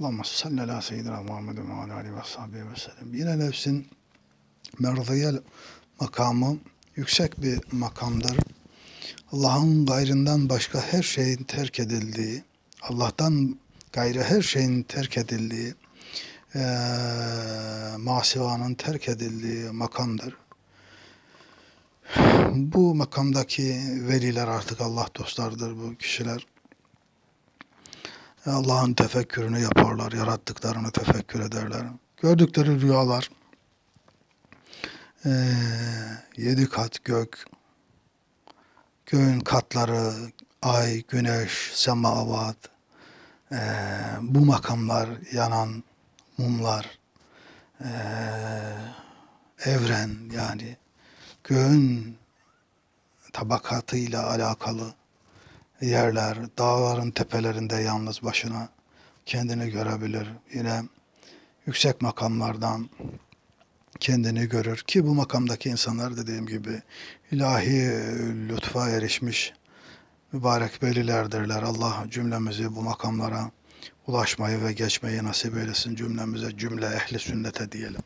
Allahümme salli ala seyyidina Muhammedin ve ala aleyhi ve sahibi ve sellem. Yine nefsin merdiyel makamı yüksek bir makamdır. Allah'ın gayrından başka her şeyin terk edildiği, Allah'tan gayrı her şeyin terk edildiği, eee masivanın terk edildiği makamdır. Bu makamdaki veliler artık Allah dostlarıdır bu kişiler. Allah'ın tefekkürünü yaparlar, yarattıklarını tefekkür ederler. Gördükleri rüyalar, eee, yedi kat gök, göğün katları, ay, güneş, semavat, eee, bu makamlar yanan mumlar, eee, evren yani göğün tabakatıyla alakalı yerler, dağların tepelerinde yalnız başına kendini görebilir. Yine yüksek makamlardan kendini görür ki bu makamdaki insanlar dediğim gibi ilahi lütfa erişmiş mübarek velilerdirler. Allah cümlemizi bu makamlara ulaşmayı ve geçmeyi nasip eylesin cümlemize cümle ehli sünnete diyelim.